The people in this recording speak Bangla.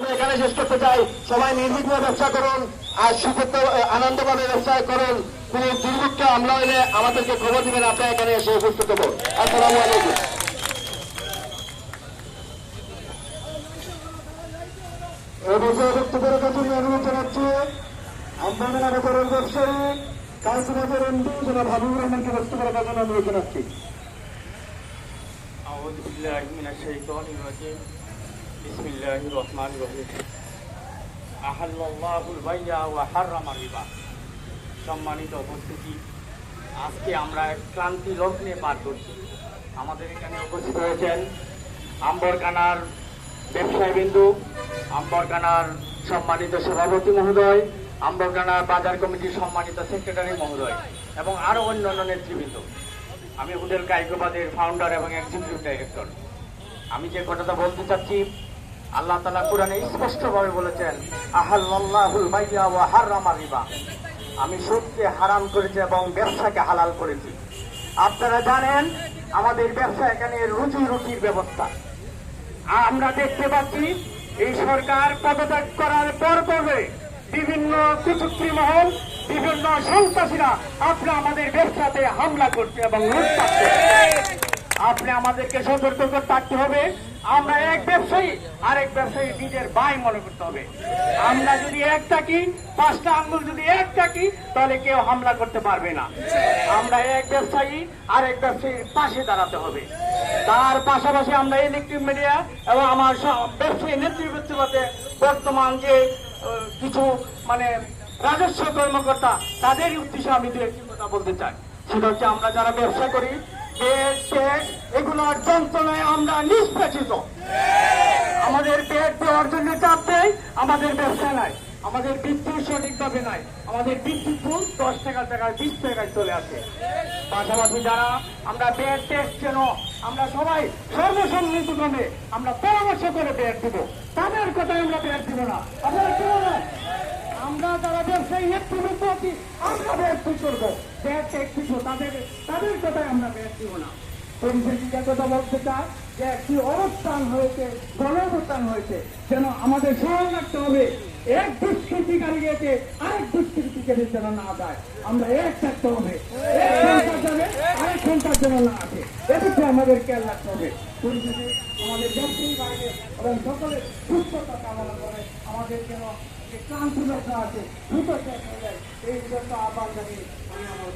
এখানে শেষ করতে চাই সবাই নির্বিঘ্নে ব্যবসা করুন আর সুখত্ব আনন্দভাবে ব্যবসা করুন কোন দুর্ভিক্ষ আমরা হলে আমাদেরকে খবর দিবেন আপনারা এখানে এসে উপস্থিত হবো আসসালামু আলাইকুম এবছর বক্তব্যের কাছে আমি অনুরোধ জানাচ্ছি আমবাগান আগারের ব্যবসায়ী কালসিবাজার এমডি জনাব হাবিবুর রহমানকে বক্তব্যের কাছে আমি অনুরোধ জানাচ্ছি أعوذ بالله من الشيطان الرجيم بسم الله الرحمن الرحيم أحل الله البيع وحرم الربا সম্মানিত উপস্থিতি আজকে আমরা এক ক্লান্তি লগ্নে পার করছি আমাদের এখানে উপস্থিত হয়েছেন আম্বরকানার ব্যবসায়ী বিন্দু আম্বরকানার সম্মানিত সভাপতি মহোদয় আম্বরকানার বাজার কমিটির সম্মানিত সেক্রেটারি মহোদয় এবং আরও অন্যান্য নেতৃবৃন্দ আমি হোটেল কাইকোবাদের ফাউন্ডার এবং এক্সিকিউটিভ ডাইরেক্টর আমি যে কথাটা বলতে চাচ্ছি আল্লাহ তালা কোরআনে স্পষ্টভাবে বলেছেন আহাল্লাহুল আমি সুদকে হারাম করেছি এবং ব্যবসাকে হালাল করেছি। আপনারা জানেন, আমাদের ব্যবসা এখানে রুজি রুটির ব্যবস্থা। আমরা দেখতে পাচ্ছি, এই সরকার পদত্যাগ করার পর পরে বিভিন্ন কুচুক্তি মহল, বিভিন্ন সন্ত্রাসীরা আপনারা আমাদের ব্যবসাতে হামলা করছে এবং আপনি আমাদেরকে সতর্ক করে থাকতে হবে। আমরা এক ব্যবসায়ী, আরেক ব্যবসায়ী নিজের ভাই মনে করতে হবে। আমরা যদি এক থাকি, পাঁচটা আঙ্গুল যদি এক থাকি, তাহলে কেউ হামলা করতে পারবে না। আমরা এক ব্যবসায়ী, আরেক ব্যবসায়ীর পাশে দাঁড়াতে হবে। তার পাশাপাশি আমরা ইলেকট্রিক মিডিয়া এবং আমার ব্যবসায়ী নেতৃবৃন্দতে বর্তমান যে কিছু মানে রাজস্ব কর্মকর্তা, তাদের উদ্দেশ্যে আমি দু একটি কথা বলতে চাই। সেটা হচ্ছে আমরা যারা ব্যবসা করি পেট পেট, এগুলোর যন্ত্রণায় আমরা নিষ্পেষিত। আমাদের পেট দেওয়ার জন্য চাপ দেয় আমাদের ব্যবসা নাই, আমাদের বিদ্যুৎ সঠিকভাবে নাই, আমাদের বিদ্যুৎ ফুল দশ টাকা টাকায়, বিশ টাকায় চলে আসে। পাশাপাশি যারা আমরা বেড টেস্ট যেন আমরা সবাই সর্বসম্মতিক্রমে আমরা পরামর্শ করে বেড দিব। তাদের কথায় আমরা বেড দিব না। আপনারা যারা ব্যবসায়ী নেতৃবৃন্দ আছি আমরা বেড করব? বেড একটু তাদের তাদের কথায় আমরা দিব না? আমাদের সহায় এক আরেক দুষ্কৃতিকারী যেন না যায়। আমরা এক থাকতে হবে। যাবে, আরেক যেন না আসে এদিকে আমাদের খেয়াল রাখতে হবে পরিস্থিতি আমাদের ব্যবসায়ী বাইরে এবং সকলের সুস্থতা কামনা করে আমাদের যেন ক্লান্তি ব্যথা আছে, দ্রুত যায়, এই জন্য আহ্বান জানিয়ে আমি আমার